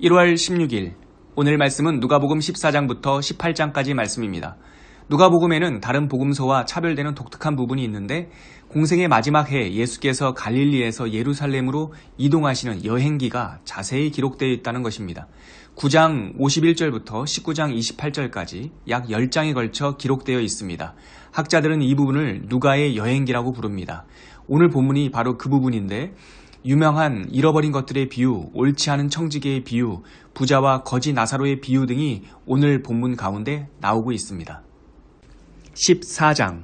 1월 16일 오늘 말씀은 누가복음 14장부터 18장까지 말씀입니다. 누가복음에는 다른 복음서와 차별되는 독특한 부분이 있는데 공생의 마지막 해 예수께서 갈릴리에서 예루살렘으로 이동하시는 여행기가 자세히 기록되어 있다는 것입니다. 9장 51절부터 19장 28절까지 약 10장에 걸쳐 기록되어 있습니다. 학자들은 이 부분을 누가의 여행기라고 부릅니다. 오늘 본문이 바로 그 부분인데 유명한 잃어버린 것들의 비유, 옳지 않은 청지기의 비유, 부자와 거지 나사로의 비유 등이 오늘 본문 가운데 나오고 있습니다. 14장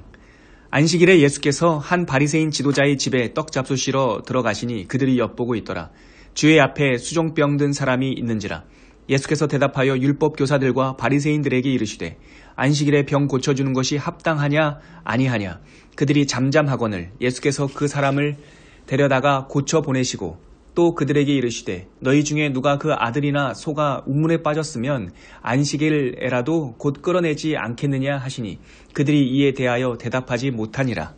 안식일에 예수께서 한 바리새인 지도자의 집에 떡 잡수시러 들어가시니 그들이 엿보고 있더라. 주의 앞에 수종병 든 사람이 있는지라. 예수께서 대답하여 율법 교사들과 바리새인들에게 이르시되 안식일에 병 고쳐 주는 것이 합당하냐 아니하냐 그들이 잠잠하거늘 예수께서 그 사람을 데려다가 고쳐 보내시고 또 그들에게 이르시되 너희 중에 누가 그 아들이나 소가 우문에 빠졌으면 안식일에라도 곧 끌어내지 않겠느냐 하시니 그들이 이에 대하여 대답하지 못하니라.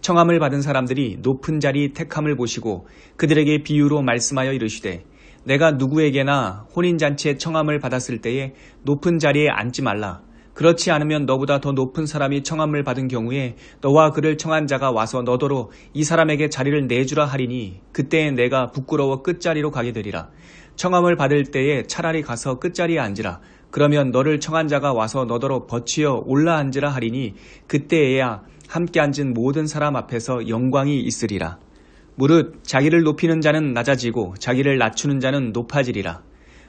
청함을 받은 사람들이 높은 자리 택함을 보시고 그들에게 비유로 말씀하여 이르시되 내가 누구에게나 혼인잔치에 청함을 받았을 때에 높은 자리에 앉지 말라. 그렇지 않으면 너보다 더 높은 사람이 청함을 받은 경우에 너와 그를 청한 자가 와서 너더러 이 사람에게 자리를 내주라 하리니 그때에 내가 부끄러워 끝자리로 가게 되리라. 청함을 받을 때에 차라리 가서 끝자리에 앉으라. 그러면 너를 청한 자가 와서 너더러 버치어 올라 앉으라 하리니 그때에야 함께 앉은 모든 사람 앞에서 영광이 있으리라. 무릇 자기를 높이는 자는 낮아지고 자기를 낮추는 자는 높아지리라.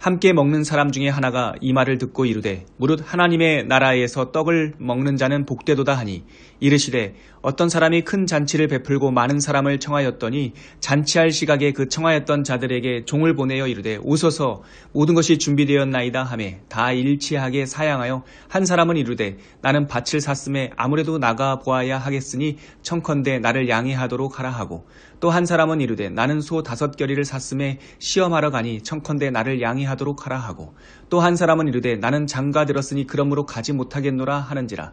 함께 먹는 사람 중에 하나가 이 말을 듣고 이르되 무릇 하나님의 나라에서 떡을 먹는 자는 복되도다 하니 이르시되 어떤 사람이 큰 잔치를 베풀고 많은 사람을 청하였더니 잔치할 시각에 그 청하였던 자들에게 종을 보내어 이르되 오소서 모든 것이 준비되었나이다 하매 다 일치하게 사양하여 한 사람은 이르되 나는 밭을 샀음에 아무래도 나가 보아야 하겠으니 청컨대 나를 양해하도록 하라 하고 또 한 사람은 이르되 나는 소 다섯 결의를 샀음에 시험하러 가니 청컨대 나를 양해하도록 하라 하고 또 한 사람은 이르되 나는 장가 들었으니 그러므로 가지 못하겠노라 하는지라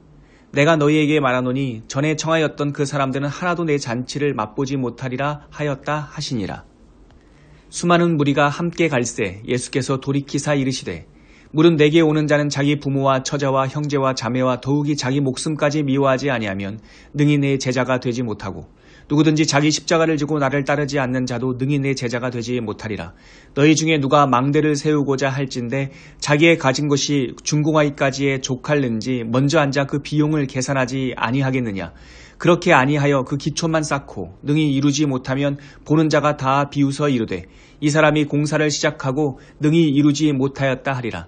내가 너희에게 말하노니 전에 청하였던 그 사람들은 하나도 내 잔치를 맛보지 못하리라 하였다 하시니라. 수많은 무리가 함께 갈새 예수께서 돌이키사 이르시되 물은 내게 오는 자는 자기 부모와 처자와 형제와 자매와 더욱이 자기 목숨까지 미워하지 아니하면 능히 내 제자가 되지 못하고 누구든지 자기 십자가를 지고 나를 따르지 않는 자도 능히 내 제자가 되지 못하리라. 너희 중에 누가 망대를 세우고자 할진데 자기의 가진 것이 중공하기까지에 족할는지 먼저 앉아 그 비용을 계산하지 아니하겠느냐. 그렇게 아니하여 그 기초만 쌓고 능히 이루지 못하면 보는 자가 다 비웃어 이르되 이 사람이 공사를 시작하고 능히 이루지 못하였다 하리라.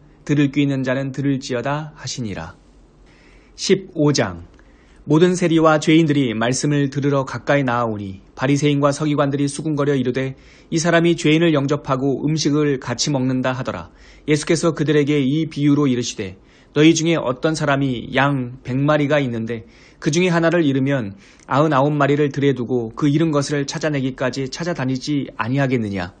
들을 귀 있는 자는 들을지어다 하시니라. 15장 모든 세리와 죄인들이 말씀을 들으러 가까이 나아오니 바리새인과 서기관들이 수군거려 이르되 이 사람이 죄인을 영접하고 음식을 같이 먹는다 하더라. 예수께서 그들에게 이 비유로 이르시되 너희 중에 어떤 사람이 양 백마리가 있는데 그 중에 하나를 잃으면 아흔아홉 마리를 들에 두고 그 잃은 것을 찾아내기까지 찾아다니지 아니하겠느냐.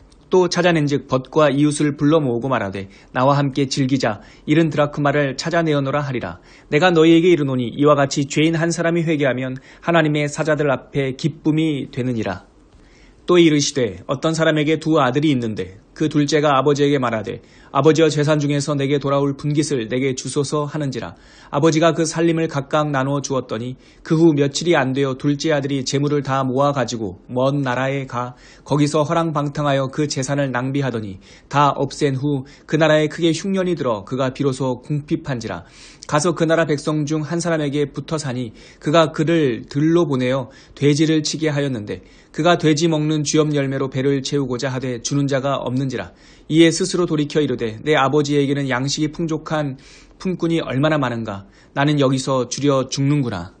또 찾아낸즉 벗과 이웃을 불러 모으고 말하되 나와 함께 즐기자. 이른 드라크마를 찾아내어노라 하리라. 내가 너희에게 이르노니 이와 같이 죄인 한 사람이 회개하면 하나님의 사자들 앞에 기쁨이 되느니라. 또 이르시되 어떤 사람에게 두 아들이 있는데 그 둘째가 아버지에게 말하되 아버지여 재산 중에서 내게 돌아올 분깃을 내게 주소서 하는지라. 아버지가 그 살림을 각각 나누어 주었더니 그 후 며칠이 안 되어 둘째 아들이 재물을 다 모아 가지고 먼 나라에 가 거기서 허랑방탕하여 그 재산을 낭비하더니 다 없앤 후 그 나라에 크게 흉년이 들어 그가 비로소 궁핍한지라. 가서 그 나라 백성 중 한 사람에게 붙어 사니 그가 그를 들로 보내어 돼지를 치게 하였는데 그가 돼지 먹는 쥐엄 열매로 배를 채우고자 하되 주는 자가 없는 지라 이에 스스로 돌이켜 이르되 내 아버지에게는 양식이 풍족한 품꾼이 얼마나 많은가? 나는 여기서 줄여 죽는구나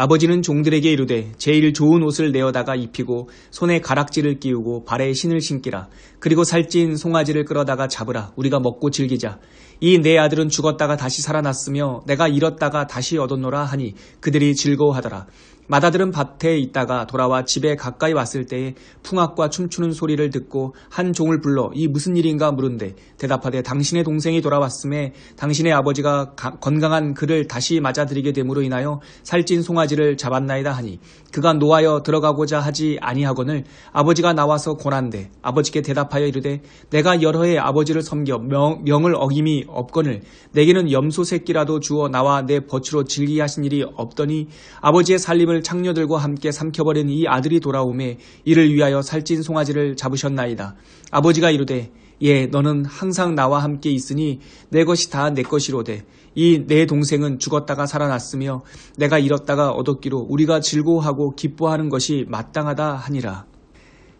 아버지는 종들에게 이르되 제일 좋은 옷을 내어다가 입히고 손에 가락지를 끼우고 발에 신을 신기라. 그리고 살찐 송아지를 끌어다가 잡으라. 우리가 먹고 즐기자. 이 내 아들은 죽었다가 다시 살아났으며 내가 잃었다가 다시 얻었노라 하니 그들이 즐거워하더라. 마다들은 밭에 있다가 돌아와 집에 가까이 왔을 때에 풍악과 춤추는 소리를 듣고 한 종을 불러 이 무슨 일인가 물은데 대답하되 당신의 동생이 돌아왔음에 당신의 아버지가 건강한 그를 다시 맞아들이게 됨으로 인하여 살찐 송아지를 잡았나이다 하니 그가 노하여 들어가고자 하지 아니하거늘 아버지가 나와서 권한대 아버지께 대답하여 이르되 내가 여러 해 아버지를 섬겨 명, 명을 어김이 없거늘 내게는 염소 새끼라도 주어 나와 내 버추로 즐기하신 일이 없더니 아버지의 살림을 아들 창녀들과 함께 삼켜버린 이 아들이 돌아오매 이를 위하여 살찐 송아지를 잡으셨나이다. 아버지가 이르되 예 너는 항상 나와 함께 있으니 내 것이 다 내 것이로되 이 내 동생은 죽었다가 살아났으며 내가 잃었다가 얻었기로 우리가 즐거워하고 기뻐하는 것이 마땅하다 하니라.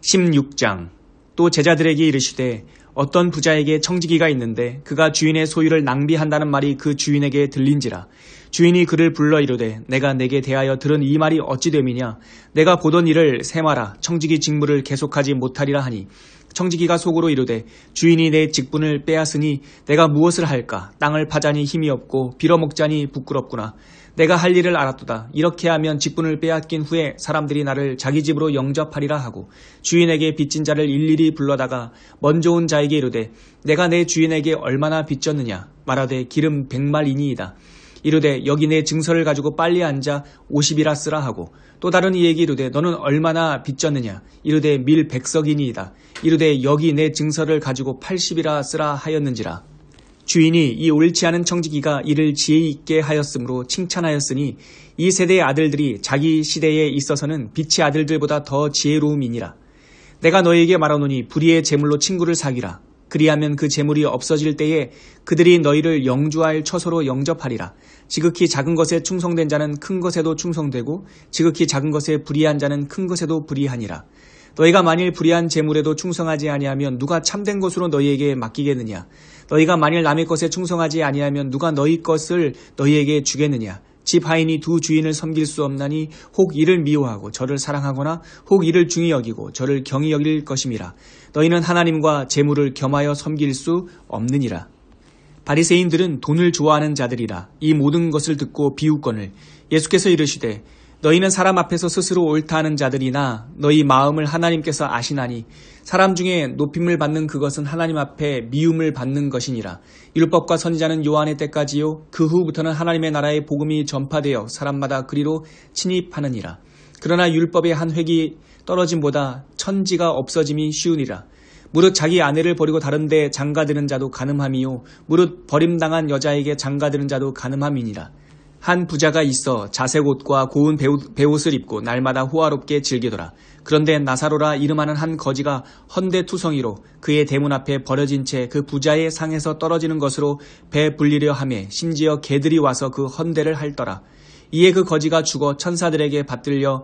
16장 또 제자들에게 이르시되 어떤 부자에게 청지기가 있는데 그가 주인의 소유를 낭비한다는 말이 그 주인에게 들린지라 주인이 그를 불러 이르되 내가 내게 대하여 들은 이 말이 어찌 됨이냐? 내가 보던 일을 세마라. 청지기 직무를 계속하지 못하리라 하니. 청지기가 속으로 이르되 주인이 내 직분을 빼앗으니 내가 무엇을 할까? 땅을 파자니 힘이 없고 빌어먹자니 부끄럽구나. 내가 할 일을 알았도다. 이렇게 하면 직분을 빼앗긴 후에 사람들이 나를 자기 집으로 영접하리라 하고 주인에게 빚진 자를 일일이 불러다가 먼저 온 자에게 이르되 내가 내 주인에게 얼마나 빚졌느냐? 말하되 기름 백말이니이다 이르되 여기 내 증서를 가지고 빨리 앉아 50이라 쓰라 하고 또 다른 이에게 이르되 너는 얼마나 빚졌느냐? 이르되 밀 백석이니이다. 이르되 여기 내 증서를 가지고 80이라 쓰라 하였는지라. 주인이 이 옳지 않은 청지기가 이를 지혜 있게 하였으므로 칭찬하였으니 이 세대의 아들들이 자기 시대에 있어서는 빛의 아들들보다 더 지혜로움이니라. 내가 너에게 말하노니 불의의 재물로 친구를 사귀라 그리하면 그 재물이 없어질 때에 그들이 너희를 영주할 처소로 영접하리라. 지극히 작은 것에 충성된 자는 큰 것에도 충성되고 지극히 작은 것에 불의한 자는 큰 것에도 불의하니라. 너희가 만일 불의한 재물에도 충성하지 아니하면 누가 참된 것으로 너희에게 맡기겠느냐? 너희가 만일 남의 것에 충성하지 아니하면 누가 너희 것을 너희에게 주겠느냐? 집 하인이 두 주인을 섬길 수 없나니 혹 이를 미워하고 저를 사랑하거나 혹 이를 중히 여기고 저를 경히 여길 것임이라. 너희는 하나님과 재물을 겸하여 섬길 수 없느니라. 바리새인들은 돈을 좋아하는 자들이라 이 모든 것을 듣고 비웃거늘 예수께서 이르시되 너희는 사람 앞에서 스스로 옳다 하는 자들이나 너희 마음을 하나님께서 아시나니 사람 중에 높임을 받는 그것은 하나님 앞에 미움을 받는 것이니라. 율법과 선지자는 요한의 때까지요 그 후부터는 하나님의 나라의 복음이 전파되어 사람마다 그리로 침입하느니라. 그러나 율법의 한 획이 떨어짐보다 천지가 없어짐이 쉬우니라. 무릇 자기 아내를 버리고 다른데 장가드는 자도 가늠함이요 무릇 버림당한 여자에게 장가드는 자도 가늠함이니라. 한 부자가 있어 자색 옷과 고운 배옷, 배옷을 입고 날마다 호화롭게 즐기더라. 그런데 나사로라 이름하는 한 거지가 헌대투성이로 그의 대문 앞에 버려진 채 그 부자의 상에서 떨어지는 것으로 배 불리려 하며 심지어 개들이 와서 그 헌대를 핥더라. 이에 그 거지가 죽어 천사들에게 받들려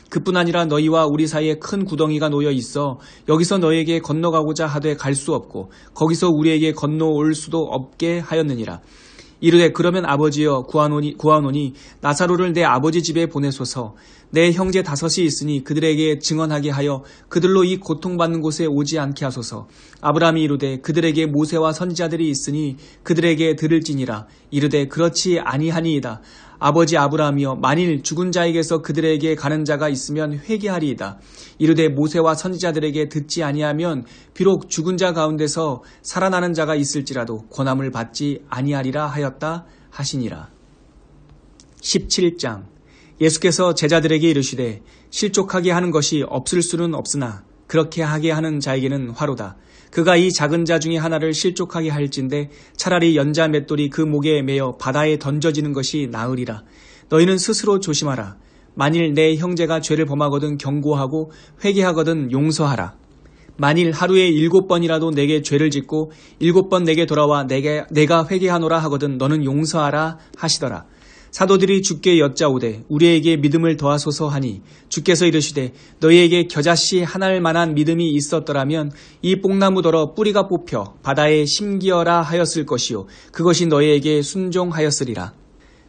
그뿐 아니라 너희와 우리 사이에 큰 구덩이가 놓여 있어 여기서 너에게 건너가고자 하되 갈 수 없고 거기서 우리에게 건너올 수도 없게 하였느니라. 이르되 그러면 아버지여 구하노니, 구하노니 나사로를 내 아버지 집에 보내소서. 내 형제 다섯이 있으니 그들에게 증언하게 하여 그들로 이 고통받는 곳에 오지 않게 하소서. 아브라함이 이르되 그들에게 모세와 선지자들이 있으니 그들에게 들을지니라. 이르되 그렇지 아니하니이다 아버지 아브라함이여 만일 죽은 자에게서 그들에게 가는 자가 있으면 회개하리이다. 이르되 모세와 선지자들에게 듣지 아니하면 비록 죽은 자 가운데서 살아나는 자가 있을지라도 권함을 받지 아니하리라 하였다 하시니라. 17장 예수께서 제자들에게 이르시되 실족하게 하는 것이 없을 수는 없으나 그렇게 하게 하는 자에게는 화로다. 그가 이 작은 자 중에 하나를 실족하게 할진데 차라리 연자 맷돌이 그 목에 매여 바다에 던져지는 것이 나으리라. 너희는 스스로 조심하라. 만일 내 형제가 죄를 범하거든 경고하고 회개하거든 용서하라. 만일 하루에 일곱 번이라도 내게 죄를 짓고 일곱 번 내게 돌아와 내게, 내가 회개하노라 하거든 너는 용서하라 하시더라. 사도들이 주께 여짜오되 우리에게 믿음을 더하소서 하니 주께서 이르시되 너희에게 겨자씨 하나일 만한 믿음이 있었더라면 이 뽕나무더러 뿌리가 뽑혀 바다에 심기어라 하였을 것이요 그것이 너희에게 순종하였으리라.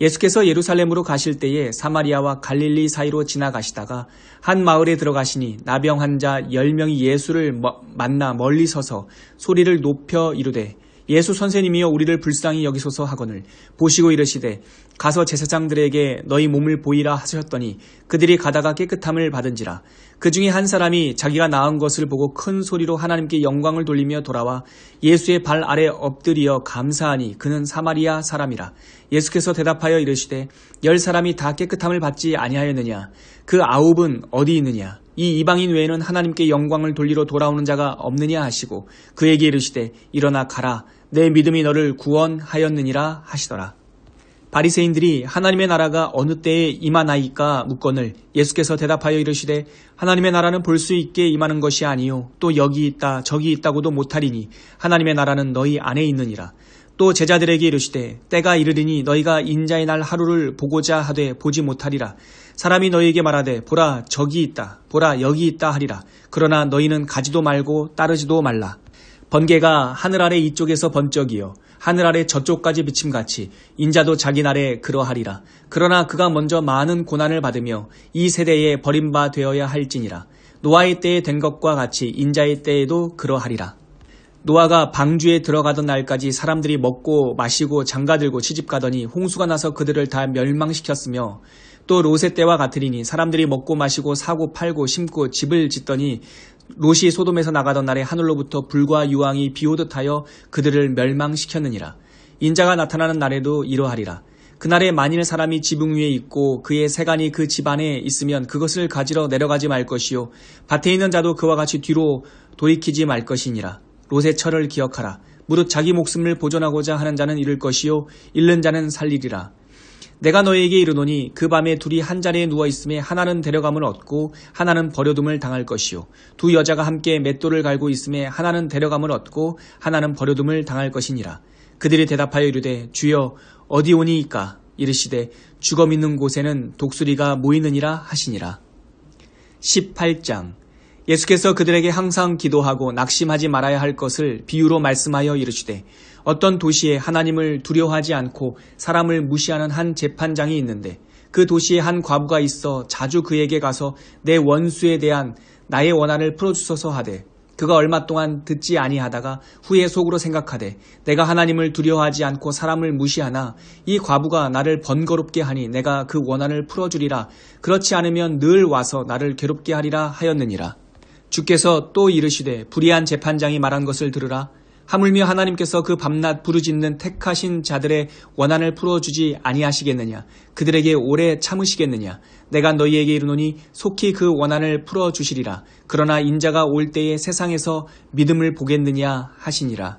예수께서 예루살렘으로 가실 때에 사마리아와 갈릴리 사이로 지나가시다가 한 마을에 들어가시니 나병 환자 10명이 예수를 만나 멀리 서서 소리를 높여 이르되 예수 선생님이여 우리를 불쌍히 여기소서 하거늘 보시고 이르시되 가서 제사장들에게 너희 몸을 보이라 하셨더니 그들이 가다가 깨끗함을 받은지라. 그 중에 한 사람이 자기가 나은 것을 보고 큰 소리로 하나님께 영광을 돌리며 돌아와 예수의 발 아래 엎드리어 감사하니 그는 사마리아 사람이라. 예수께서 대답하여 이르시되 열 사람이 다 깨끗함을 받지 아니하였느냐? 그 아홉은 어디 있느냐? 이 이방인 외에는 하나님께 영광을 돌리러 돌아오는 자가 없느냐 하시고 그에게 이르시되 일어나 가라 내 믿음이 너를 구원하였느니라 하시더라. 바리새인들이 하나님의 나라가 어느 때에 임하나이까 묻거늘 예수께서 대답하여 이르시되 하나님의 나라는 볼 수 있게 임하는 것이 아니요 또 여기 있다 저기 있다고도 못하리니 하나님의 나라는 너희 안에 있느니라. 또 제자들에게 이르시되 때가 이르리니 너희가 인자의 날 하루를 보고자 하되 보지 못하리라. 사람이 너희에게 말하되 보라 저기 있다 보라 여기 있다 하리라. 그러나 너희는 가지도 말고 따르지도 말라 번개가 하늘 아래 이쪽에서 번쩍이요 하늘 아래 저쪽까지 비침같이 인자도 자기 날에 그러하리라. 그러나 그가 먼저 많은 고난을 받으며 이 세대에 버림바 되어야 할지니라. 노아의 때에 된 것과 같이 인자의 때에도 그러하리라. 노아가 방주에 들어가던 날까지 사람들이 먹고 마시고 장가들고 시집가더니 홍수가 나서 그들을 다 멸망시켰으며 또 롯의 때와 같으리니 사람들이 먹고 마시고 사고 팔고 심고 집을 짓더니 롯이 소돔에서 나가던 날에 하늘로부터 불과 유황이 비오듯 하여 그들을 멸망시켰느니라. 인자가 나타나는 날에도 이러하리라. 그날에 만일 사람이 지붕 위에 있고 그의 세간이 그 집안에 있으면 그것을 가지러 내려가지 말 것이요 밭에 있는 자도 그와 같이 뒤로 돌이키지 말 것이니라. 롯의 철을 기억하라. 무릇 자기 목숨을 보존하고자 하는 자는 잃을 것이요 잃는 자는 살리리라. 내가 너에게 이르노니 그 밤에 둘이 한 자리에 누워 있음에 하나는 데려감을 얻고 하나는 버려둠을 당할 것이요. 두 여자가 함께 맷돌을 갈고 있음에 하나는 데려감을 얻고 하나는 버려둠을 당할 것이니라. 그들이 대답하여 이르되 주여 어디 오니이까? 이르시되 죽어 있는 곳에는 독수리가 모이느니라 하시니라. 18장 예수께서 그들에게 항상 기도하고 낙심하지 말아야 할 것을 비유로 말씀하여 이르시되 어떤 도시에 하나님을 두려워하지 않고 사람을 무시하는 한 재판장이 있는데 그 도시에 한 과부가 있어 자주 그에게 가서 내 원수에 대한 나의 원한을 풀어주소서 하되 그가 얼마 동안 듣지 아니하다가 후에 속으로 생각하되 내가 하나님을 두려워하지 않고 사람을 무시하나 이 과부가 나를 번거롭게 하니 내가 그 원한을 풀어주리라. 그렇지 않으면 늘 와서 나를 괴롭게 하리라 하였느니라 주께서 또 이르시되 불의한 재판장이 말한 것을 들으라. 하물며 하나님께서 그 밤낮 부르짖는 택하신 자들의 원한을 풀어주지 아니하시겠느냐? 그들에게 오래 참으시겠느냐? 내가 너희에게 이르노니 속히 그 원한을 풀어주시리라. 그러나 인자가 올 때에 세상에서 믿음을 보겠느냐 하시니라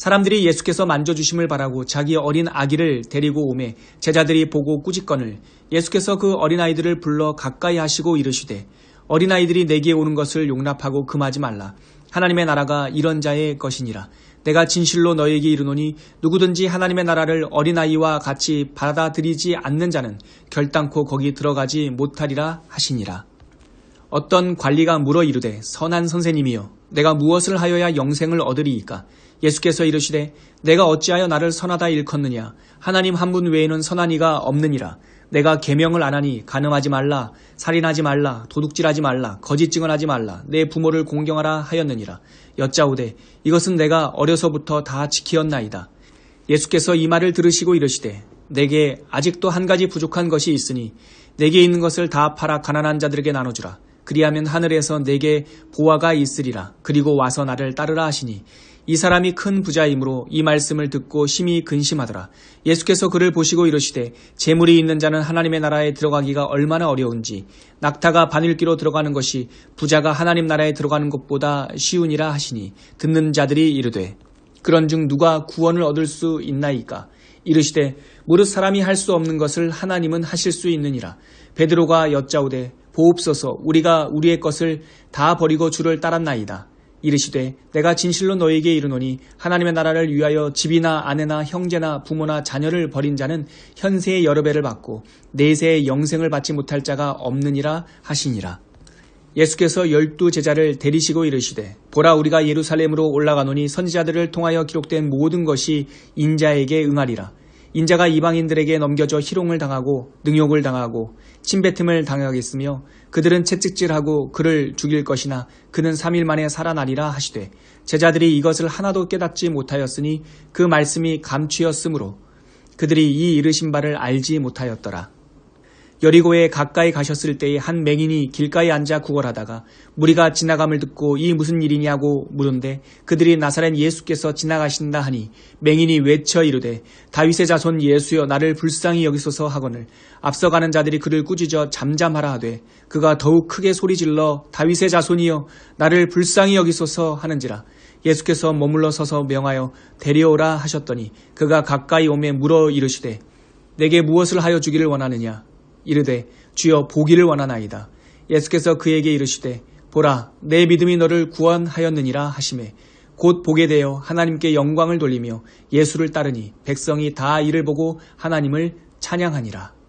사람들이 예수께서 만져주심을 바라고 자기 어린 아기를 데리고 오매 제자들이 보고 꾸짖건을 예수께서 그 어린아이들을 불러 가까이 하시고 이르시되 어린아이들이 내게 오는 것을 용납하고 금하지 말라. 하나님의 나라가 이런 자의 것이니라. 내가 진실로 너에게 이르노니 누구든지 하나님의 나라를 어린아이와 같이 받아들이지 않는 자는 결단코 거기 들어가지 못하리라 하시니라. 어떤 관리가 물어 이르되 선한 선생님이여 내가 무엇을 하여야 영생을 얻으리이까? 예수께서 이르시되 내가 어찌하여 나를 선하다 일컫느냐? 하나님 한 분 외에는 선한 이가 없느니라. 내가 계명을 안 하니 가늠하지 말라 살인하지 말라 도둑질하지 말라 거짓 증언하지 말라 내 부모를 공경하라 하였느니라. 여짜오되 이것은 내가 어려서부터 다 지키었나이다. 예수께서 이 말을 들으시고 이르시되 내게 아직도 한 가지 부족한 것이 있으니 내게 있는 것을 다 팔아 가난한 자들에게 나눠주라 그리하면 하늘에서 내게 보화가 있으리라. 그리고 와서 나를 따르라 하시니 이 사람이 큰 부자이므로 이 말씀을 듣고 심히 근심하더라. 예수께서 그를 보시고 이르시되 재물이 있는 자는 하나님의 나라에 들어가기가 얼마나 어려운지 낙타가 바늘기로 들어가는 것이 부자가 하나님 나라에 들어가는 것보다 쉬우니라 하시니 듣는 자들이 이르되 그런중 누가 구원을 얻을 수 있나이까? 이르시되 무릇 사람이 할 수 없는 것을 하나님은 하실 수 있느니라. 베드로가 여짜오되 보옵소서 우리가 우리의 것을 다 버리고 주를 따랐나이다 이르시되 내가 진실로 너에게 이르노니 하나님의 나라를 위하여 집이나 아내나 형제나 부모나 자녀를 버린 자는 현세의 여러 배를 받고 내세의 영생을 받지 못할 자가 없느니라 하시니라. 예수께서 열두 제자를 데리시고 이르시되 보라 우리가 예루살렘으로 올라가노니 선지자들을 통하여 기록된 모든 것이 인자에게 응하리라. 인자가 이방인들에게 넘겨져 희롱을 당하고 능욕을 당하고 침뱉음을 당하겠으며 그들은 채찍질하고 그를 죽일 것이나 그는 3일 만에 살아나리라 하시되 제자들이 이것을 하나도 깨닫지 못하였으니 그 말씀이 감추였으므로 그들이 이 이르신 바를 알지 못하였더라. 여리고에 가까이 가셨을 때에 한 맹인이 길가에 앉아 구걸하다가 무리가 지나감을 듣고 이 무슨 일이냐고 물은데 그들이 나사렛 예수께서 지나가신다 하니 맹인이 외쳐 이르되 다윗의 자손 예수여 나를 불쌍히 여기소서 하거늘 앞서가는 자들이 그를 꾸짖어 잠잠하라 하되 그가 더욱 크게 소리질러 다윗의 자손이여 나를 불쌍히 여기소서 하는지라 예수께서 머물러 서서 명하여 데려오라 하셨더니 그가 가까이 오매 물어 이르시되 내게 무엇을 하여 주기를 원하느냐 이르되 주여 보기를 원하나이다. 예수께서 그에게 이르시되 보라 내 믿음이 너를 구원하였느니라 하심에 곧 보게 되어 하나님께 영광을 돌리며 예수를 따르니 백성이 다 이를 보고 하나님을 찬양하니라.